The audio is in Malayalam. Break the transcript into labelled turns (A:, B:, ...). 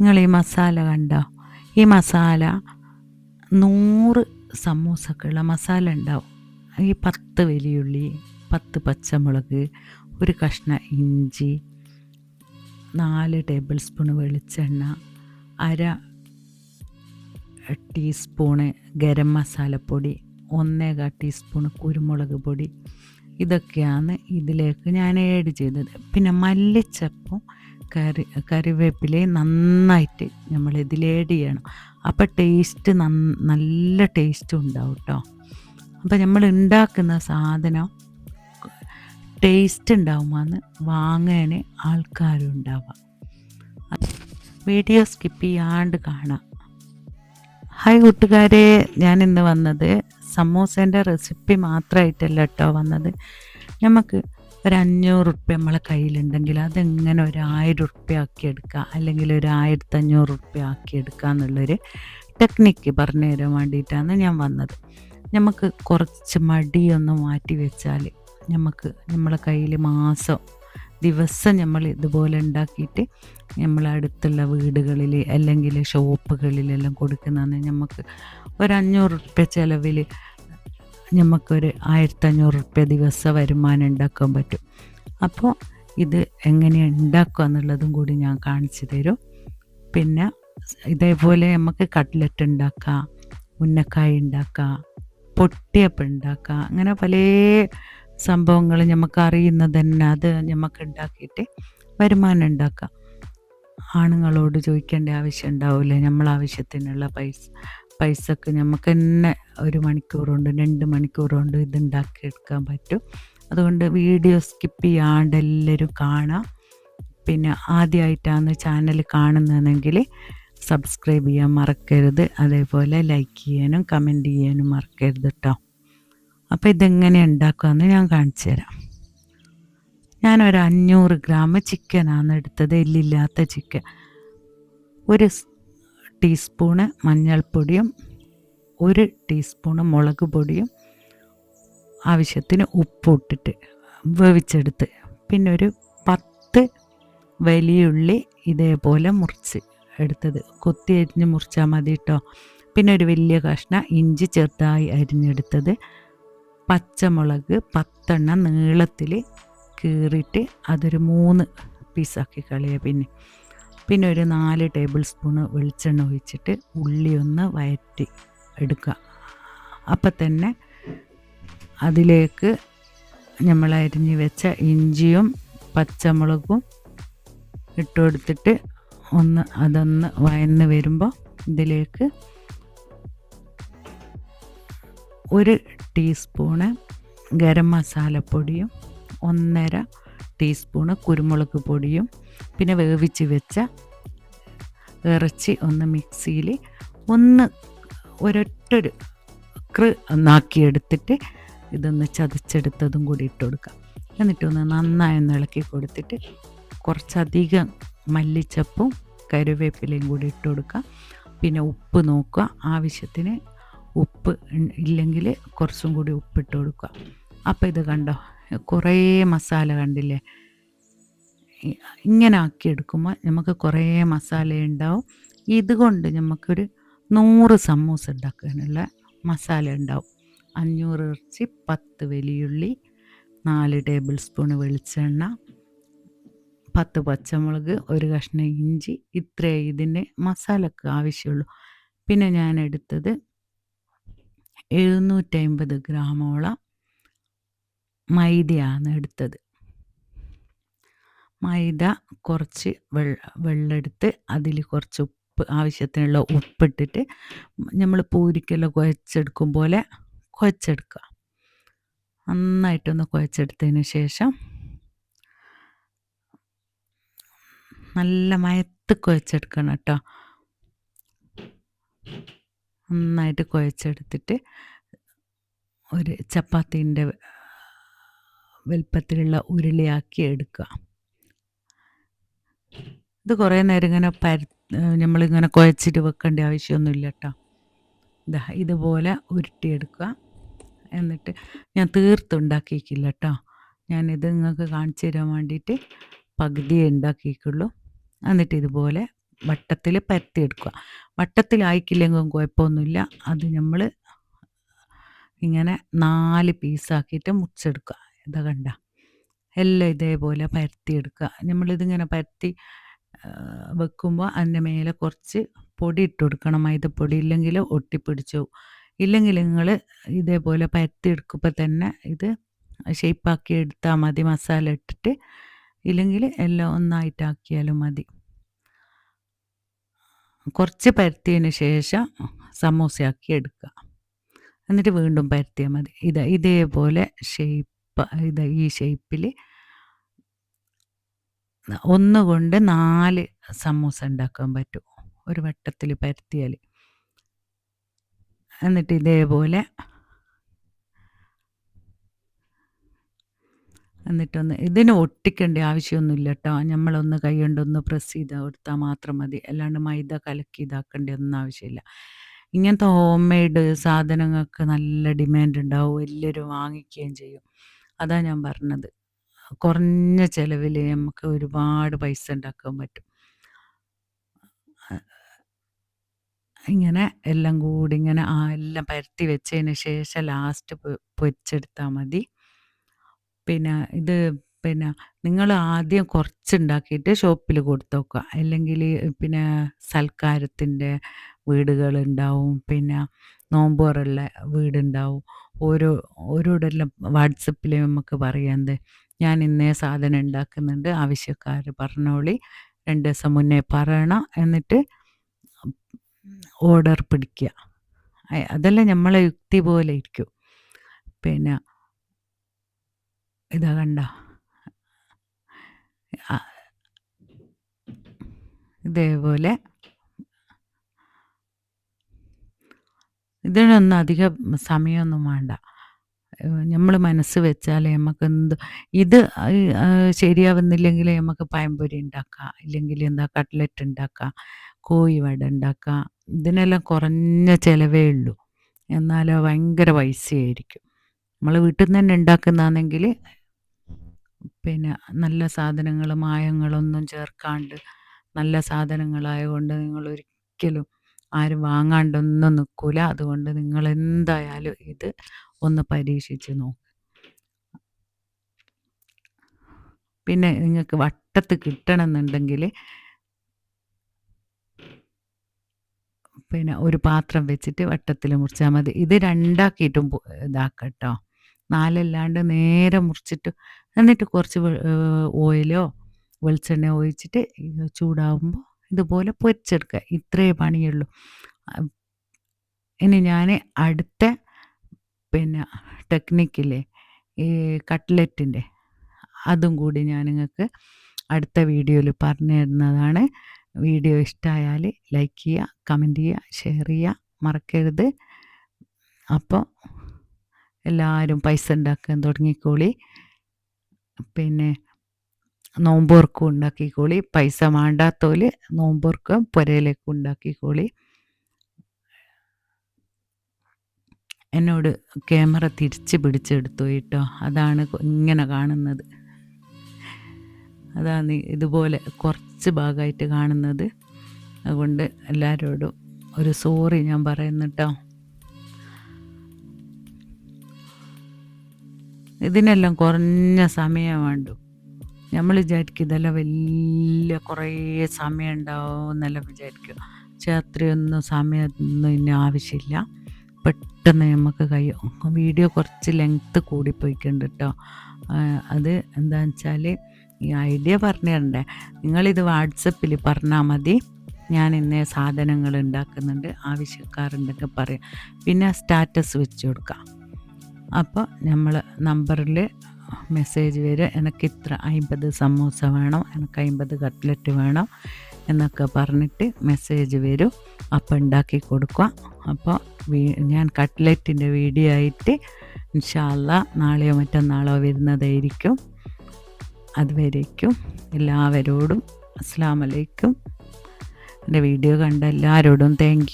A: നിങ്ങൾ ഈ മസാല കണ്ടോ? ഈ മസാല നൂറ് സമൂസക്കുള്ള മസാല ഉണ്ടാവും. ഈ പത്ത് വലിയുള്ളി പത്ത് പച്ചമുളക് ഒരു കഷ്ണ ഇഞ്ചി നാല് ടേബിൾ സ്പൂൺ വെളിച്ചെണ്ണ അര ടീസ്പൂണ് ഗരം മസാലപ്പൊടി ഒന്നേകാ ടീസ്പൂൺ കുരുമുളക് പൊടി. ഇതൊക്കെയാണ് ഇതിലേക്ക് ഞാൻ ഏഡ് ചെയ്തത്. പിന്നെ മല്ലിച്ചപ്പും കറി കറിവേപ്പില നന്നായിട്ട് നമ്മൾ ഇതിൽ ചെയ്യണം. അപ്പോൾ ടേസ്റ്റ് നല്ല ടേസ്റ്റ് ഉണ്ടാവും കേട്ടോ അപ്പോൾ നമ്മൾ ഉണ്ടാക്കുന്ന സാധനം ടേസ്റ്റ് ഉണ്ടാവുമെന്ന് വാങ്ങാൻ ആൾക്കാരും ഉണ്ടാവാം. വീഡിയോ സ്കിപ്പ് ചെയ്യാണ്ട് കാണാം. ഹായ് കൂട്ടുകാരെ ഞാൻ ഇന്ന് വന്നത് സമൂസേന്റെ റെസിപ്പി മാത്രമായിട്ടല്ല കേട്ടോ വന്നത്. നമുക്ക് ഒരു അഞ്ഞൂറ് ഉറുപ്പ്യ നമ്മളെ കയ്യിലുണ്ടെങ്കിൽ അതെങ്ങനെ ഒരു ആയിരം ഉറുപ്പ്യ ആക്കി എടുക്കുക അല്ലെങ്കിൽ ഒരു ആയിരത്തി അഞ്ഞൂറ് ഉറുപ്പ്യ ആക്കി എടുക്കുക എന്നുള്ളൊരു ടെക്നിക്ക് പറഞ്ഞു തരാൻ വേണ്ടിയിട്ടാണ് ഞാൻ വന്നത്. നമുക്ക് കുറച്ച് മടിയൊന്ന് മാറ്റി വെച്ചാൽ നമുക്ക് നമ്മളെ കയ്യിൽ മാസം ദിവസം നമ്മൾ ഇതുപോലെ ഉണ്ടാക്കിയിട്ട് നമ്മൾ അടുത്തുള്ള വീടുകളിൽ അല്ലെങ്കിൽ ഷോപ്പുകളിലെല്ലാം കൊടുക്കുന്നതാണ് നമുക്ക് ഒരു അഞ്ഞൂറ് റുപ്യ ചിലവിൽ നമുക്കൊരു ആയിരത്തഞ്ഞൂറ് റുപ്യ ദിവസ വരുമാനം ഉണ്ടാക്കാൻ പറ്റും. അപ്പോൾ ഇത് എങ്ങനെ ഉണ്ടാക്കുക എന്നുള്ളതും കൂടി ഞാൻ കാണിച്ചു തരും. പിന്നെ ഇതേപോലെ നമുക്ക് കട്ട്ലറ്റ് ഉണ്ടാക്കാം ഉന്നക്കായ ഉണ്ടാക്കാം പൊട്ടിയപ്പം ഉണ്ടാക്കാം അങ്ങനെ പല സംഭവങ്ങൾ നമുക്ക് അറിയുന്നത് തന്നെ അത് നമുക്ക് ഉണ്ടാക്കിയിട്ട് വരുമാനം ഉണ്ടാക്കാം. ആണുങ്ങളോട് ചോദിക്കേണ്ട ആവശ്യം ഉണ്ടാവില്ല നമ്മൾ ആവശ്യത്തിനുള്ള പൈസ പൈസക്ക് നമുക്ക് തന്നെ ഒരു മണിക്കൂറുണ്ട് രണ്ട് മണിക്കൂറുണ്ട് ഇത് ഉണ്ടാക്കിയെടുക്കാൻ പറ്റും. അതുകൊണ്ട് വീഡിയോ സ്കിപ്പ് ചെയ്യാണ്ട് എല്ലാവരും കാണാം. പിന്നെ ആദ്യമായിട്ടാണ് ചാനൽ കാണുന്നതെങ്കിൽ സബ്സ്ക്രൈബ് ചെയ്യാൻ മറക്കരുത്. അതേപോലെ ലൈക്ക് ചെയ്യാനും കമന്റ് ചെയ്യാനും മറക്കരുത് കേട്ടോ അപ്പോൾ ഇതെങ്ങനെ ഉണ്ടാക്കുമെന്ന് ഞാൻ കാണിച്ചു തരാം. ഞാനൊരു അഞ്ഞൂറ് ഗ്രാം ചിക്കനാണ് എടുത്തത്. എല്ലില്ലാത്ത ചിക്കൻ ഒരു ടീസ്പൂണ് മഞ്ഞൾപ്പൊടിയും ഒരു ടീസ്പൂണ് മുളക് പൊടിയും ആവശ്യത്തിന് ഉപ്പിട്ടിട്ട് വേവിച്ചെടുത്ത്. പിന്നെ ഒരു പത്ത് വലിയുള്ളി ഇതേപോലെ മുറിച്ച് എടുത്തത്. കൊത്തി അരിഞ്ഞ് മുറിച്ചാൽ മതി കേട്ടോ പിന്നെ ഒരു വലിയ കഷ്ണം ഇഞ്ചി ചെറുതായി അരിഞ്ഞെടുത്തത്. പച്ചമുളക് പത്തെണ്ണം നീളത്തിൽ കീറിയിട്ട് അതൊരു മൂന്ന് പീസാക്കി കളയുക പിന്നെ. പിന്നെ ഒരു നാല് ടേബിൾ സ്പൂണ് വെളിച്ചെണ്ണ ഒഴിച്ചിട്ട് ഉള്ളി ഒന്ന് വയറ്റി എടുക്കുക. അപ്പം തന്നെ അതിലേക്ക് നമ്മൾ അരിഞ്ഞ് വെച്ച ഇഞ്ചിയും പച്ചമുളകും ഇട്ട് കൊടുത്തിട്ട് ഒന്ന് അതൊന്ന് വയന്ന് വരുമ്പോൾ ഇതിലേക്ക് ഒരു ടീസ്പൂണ് ഗരം മസാലപ്പൊടിയും ഒന്നര ടീസ്പൂണ് കുരുമുളക് പൊടിയും പിന്നെ വേവിച്ച് വെച്ച ഇറച്ചി ഒന്ന് മിക്സിയിൽ ഒന്ന് ഒരൊറ്റൊരു കൃ ഒന്നാക്കിയെടുത്തിട്ട് ഇതൊന്ന് ചതച്ചെടുത്തതും കൂടി ഇട്ട് കൊടുക്കാം. എന്നിട്ടൊന്ന് നന്നായി ഒന്ന് ഇളക്കി കൊടുത്തിട്ട് കുറച്ചധികം മല്ലിച്ചപ്പും കരുവേപ്പിലയും കൂടി ഇട്ട് കൊടുക്കുക പിന്നെ ഉപ്പ് നോക്കുക. ആവശ്യത്തിന് ഉപ്പ് ഇല്ലെങ്കിൽ കുറച്ചും കൂടി ഉപ്പിട്ട് കൊടുക്കുക. അപ്പോൾ ഇത് കണ്ടോ? കുറേ മസാല കണ്ടില്ലേ? ഇങ്ങനെ ആക്കി ആക്കിയെടുക്കുമ്പോൾ നമുക്ക് കുറേ മസാല ഉണ്ടാവും. ഇതുകൊണ്ട് നമുക്കൊരു നൂറ് സമൂസ ഉണ്ടാക്കാനുള്ള മസാല ഉണ്ടാവും. അഞ്ഞൂറ് ഇറച്ചി പത്ത് വലിയുള്ളി നാല് ടേബിൾ സ്പൂൺ വെളിച്ചെണ്ണ പത്ത് പച്ചമുളക് ഒരു കഷ്ണം ഇഞ്ചി ഇത്രേ ഇതിന് മസാലക്ക് ആവശ്യമുള്ളൂ. പിന്നെ ഞാൻ എടുത്തത് എഴുന്നൂറ്റമ്പത് ഗ്രാമോളം മൈദയാണ് എടുത്തത്. മൈദ കുറച്ച് വെള്ള വെള്ളമെടുത്ത് അതിൽ കുറച്ച് ഉപ്പ് ആവശ്യത്തിനുള്ള ഉപ്പിട്ടിട്ട് നമ്മൾ പൂരിക്കെല്ലാം കുഴച്ചെടുക്കും പോലെ കുഴച്ചെടുക്കുക നന്നായിട്ടൊന്ന് കുഴച്ചെടുത്തതിന് ശേഷം നല്ല മയത്ത് കുഴച്ചെടുക്കണം കേട്ടോ. നന്നായിട്ട് കുഴച്ചെടുത്തിട്ട് ഒരു ചപ്പാത്തീന്റെ വലുപ്പത്തിലുള്ള ഉരുളിയാക്കി എടുക്കുക. ഇത് കുറേ നേരം ഇങ്ങനെ പരി നമ്മളിങ്ങനെ കുഴച്ചിട്ട് വെക്കേണ്ട ആവശ്യമൊന്നുമില്ല കേട്ടോ ഇതാ ഇതുപോലെ ഉരുട്ടിയെടുക്കുക. എന്നിട്ട് ഞാൻ തീർത്തുണ്ടാക്കിയിക്കില്ല കേട്ടോ ഞാനിത് നിങ്ങൾക്ക് കാണിച്ചു തരാൻ വേണ്ടിയിട്ട് പകുതിയേ ഉണ്ടാക്കിയിട്ടുള്ളൂ എന്നിട്ട് ഇതുപോലെ വട്ടത്തിൽ പരത്തിയെടുക്കുക. വട്ടത്തിലായിക്കില്ലെങ്കിലും കുഴപ്പമൊന്നുമില്ല. അത് നമ്മൾ ഇങ്ങനെ നാല് പീസാക്കിയിട്ട് മുറിച്ചെടുക്കുക. ഇതാ കണ്ട. എല്ലാം ഇതേപോലെ പരത്തിയെടുക്കുക. നമ്മളിതിങ്ങനെ പരത്തി വെക്കുമ്പോൾ അതിന്റെ മേലെ കുറച്ച് പൊടി ഇട്ട് കൊടുക്കണം. മൈദപ്പൊടി ഇല്ലെങ്കിൽ ഒട്ടിപ്പിടിച്ചു. ഇല്ലെങ്കിൽ നിങ്ങൾ ഇതേപോലെ പരത്തി എടുക്കുമ്പോൾ തന്നെ ഇത് ഷേപ്പാക്കി എടുത്താൽ മതി. മസാല ഇട്ടിട്ട് ഇല്ലെങ്കിൽ എല്ലാം ഒന്നായിട്ടാക്കിയാലും മതി. കുറച്ച് പരത്തിയതിന് ശേഷം സമൂസയാക്കി എടുക്കുക എന്നിട്ട് വീണ്ടും പരത്തിയാൽ മതി. ഇത് ഇതേപോലെ ഷേപ്പ് ഇത് ഈ ഷേപ്പിൽ ഒന്ന് കൊണ്ട് നാല് സമൂസ ഉണ്ടാക്കാൻ പറ്റും. ഒരു വട്ടത്തിൽ പരത്തിയാൽ എന്നിട്ട് ഇതേപോലെ എന്നിട്ടൊന്ന് ഇതിന് ഒട്ടിക്കേണ്ട ആവശ്യമൊന്നുമില്ല കേട്ടോ നമ്മളൊന്ന് കൈ കൊണ്ടൊന്ന് പ്രസ് ചെയ്ത് കൊടുത്താൽ മാത്രം മതി. അല്ലാണ്ട് മൈദ കലക്കി ഇതാക്കേണ്ട ഒന്നും ആവശ്യമില്ല. ഇങ്ങനത്തെ ഹോം മെയ്ഡ് സാധനങ്ങൾക്ക് നല്ല ഡിമാൻഡ് ഉണ്ടാവും. എല്ലാവരും വാങ്ങിക്കുകയും ചെയ്യും. അതാ ഞാൻ പറഞ്ഞത്. കുറഞ്ഞ ചിലവിൽ നമുക്ക് ഒരുപാട് പൈസ ഉണ്ടാക്കാൻ പറ്റും. ഇങ്ങനെ എല്ലാം കൂടി ഇങ്ങനെ ആ എല്ലാം പരത്തി വെച്ചതിന് ശേഷം ലാസ്റ്റ് പൊരിച്ചെടുത്താൽ മതി. പിന്നെ ഇത് പിന്നെ നിങ്ങൾ ആദ്യം കുറച്ചുണ്ടാക്കിയിട്ട് ഷോപ്പിൽ കൊടുത്തു നോക്കുക അല്ലെങ്കിൽ പിന്നെ സൽക്കാരത്തിന്റെ വീടുകളുണ്ടാവും പിന്നെ നോമ്പോറുള്ള വീടുണ്ടാവും. ഓരോ ഓരോടെല്ലാം വാട്സപ്പിൽ നമുക്ക് പറയാം ഞാൻ ഇന്നേ സാധനം ഉണ്ടാക്കുന്നുണ്ട്. ആവശ്യക്കാർ പറഞ്ഞോളി. രണ്ട് ദിവസം മുന്നേ പറയണം. എന്നിട്ട് ഓർഡർ പിടിക്കുക അതെല്ലാം നമ്മളെ യുക്തി പോലെ ഇരിക്കും. പിന്നെ ഇതാ കണ്ട. ഇതേപോലെ ഇതിനൊന്നും അധികം സമയമൊന്നും വേണ്ട. നമ്മൾ മനസ്സ് വെച്ചാൽ നമുക്ക് എന്ത് ഇത് ശരിയാവുന്നില്ലെങ്കിൽ നമുക്ക് പഴംപൊരി ഉണ്ടാക്കാം ഇല്ലെങ്കിൽ എന്താ കട്ട്ലറ്റ് ഉണ്ടാക്കാം കോഴി വട ഉണ്ടാക്കാം ഇതിനെല്ലാം കുറഞ്ഞ ചിലവേ ഉള്ളൂ. എന്നാലോ ഭയങ്കര പൈസയായിരിക്കും. നമ്മൾ വീട്ടിൽ നിന്ന് തന്നെ ഉണ്ടാക്കുന്നതാണെങ്കിൽ പിന്നെ നല്ല സാധനങ്ങൾ മായങ്ങളൊന്നും ചേർക്കാണ്ട് നല്ല സാധനങ്ങളായതുകൊണ്ട് നിങ്ങൾ ഒരിക്കലും ആരും വാങ്ങാണ്ടൊന്നും നിൽക്കില്ല അതുകൊണ്ട് നിങ്ങൾ എന്തായാലും ഇത് ഒന്ന് പരീക്ഷിച്ച് നോക്ക്. പിന്നെ നിങ്ങൾക്ക് വട്ടത്ത് കിട്ടണമെന്നുണ്ടെങ്കിൽ പിന്നെ ഒരു പാത്രം വെച്ചിട്ട് വട്ടത്തിൽ മുറിച്ചാൽ മതി. ഇത് രണ്ടാക്കിയിട്ടും ഇതാക്കട്ടോ. നാലല്ലാണ്ട് നേരെ മുറിച്ചിട്ട് എന്നിട്ട് കുറച്ച് ഓയിലോ വെളിച്ചെണ്ണ ഒഴിച്ചിട്ട് ചൂടാവുമ്പോൾ ഇതുപോലെ പൊരിച്ചെടുക്കുക. ഇത്രയേ പണിയുള്ളൂ. ഇനി ഞാൻ അടുത്ത പിന്നെ ടെക്നിക്കില്ലേ ഈ കട്ട്ലറ്റിന്റെ അതും കൂടി ഞാൻ നിങ്ങൾക്ക് അടുത്ത വീഡിയോയിൽ പറഞ്ഞു തരുന്നതാണ്. വീഡിയോ ഇഷ്ടമായാൽ ലൈക്ക് ചെയ്യുക കമന്റ് ചെയ്യുക ഷെയർ ചെയ്യുക മറക്കരുത്. അപ്പോൾ എല്ലാവരും പൈസ ഉണ്ടാക്കാൻ തുടങ്ങിക്കോളി. പിന്നെ നോമ്പോർക്കും ഉണ്ടാക്കിക്കോളി. പൈസ വേണ്ടാത്തോൽ നോമ്പോർക്കും പുരയിലേക്കും ഉണ്ടാക്കിക്കോളി. എന്നോട് ക്യാമറ തിരിച്ച് പിടിച്ചെടുത്തു കേട്ടോ. അതാണ് ഇങ്ങനെ കാണുന്നത്. അതാണ് ഇതുപോലെ കുറച്ച് ഭാഗമായിട്ട് കാണുന്നത്. അതുകൊണ്ട് എല്ലാവരോടും ഒരു സോറി ഞാൻ പറയുന്നു കേട്ടോ. ഇതിനെല്ലാം കുറഞ്ഞ സമയം വേണ്ടു. നമ്മൾ വിചാരിക്കും ഇതെല്ലാം വലിയ കുറേ സമയം ഉണ്ടാവും എന്നെല്ലാം വിചാരിക്കും പക്ഷേ അത്രയൊന്നും സമയമൊന്നും ഇനി ആവശ്യമില്ല. പെട്ടെന്ന് നമുക്ക് കഴിയും. വീഡിയോ കുറച്ച് ലെങ്ത്ത് കൂടിപ്പോയിക്കുണ്ട് കേട്ടോ അത് എന്താണെന്ന് വെച്ചാൽ ഈ ഐഡിയ പറഞ്ഞു തരണ്ടേ നിങ്ങളിത് വാട്സപ്പിൽ പറഞ്ഞാൽ മതി. ഞാൻ ഇന്നേ സാധനങ്ങൾ ഉണ്ടാക്കുന്നുണ്ട്. ആവശ്യക്കാരുണ്ടെങ്കിൽ പറയാം. പിന്നെ സ്റ്റാറ്റസ് വെച്ച് കൊടുക്കാം. അപ്പോൾ നമ്മൾ നമ്പറിൽ മെസ്സേജ് വരും എനിക്ക് ഇത്ര അമ്പത് സമൂസ വേണം എനിക്ക് അമ്പത് കട്ട്ലറ്റ് വേണം എന്നൊക്കെ പറഞ്ഞിട്ട് മെസ്സേജ് വരും. അപ്പോൾ ഉണ്ടാക്കി കൊടുക്കുക. അപ്പോൾ ഞാൻ കട്ട്ലറ്റിന്റെ വീഡിയോ ആയിട്ട് ഇൻഷാല്ല നാളെയോ മറ്റന്നാളോ വരുന്നതായിരിക്കും. അതുവരേക്കും എല്ലാവരോടും അസ്സാം വലൈക്കും എന്റെ വീഡിയോ കണ്ട എല്ലാവരോടും താങ്ക്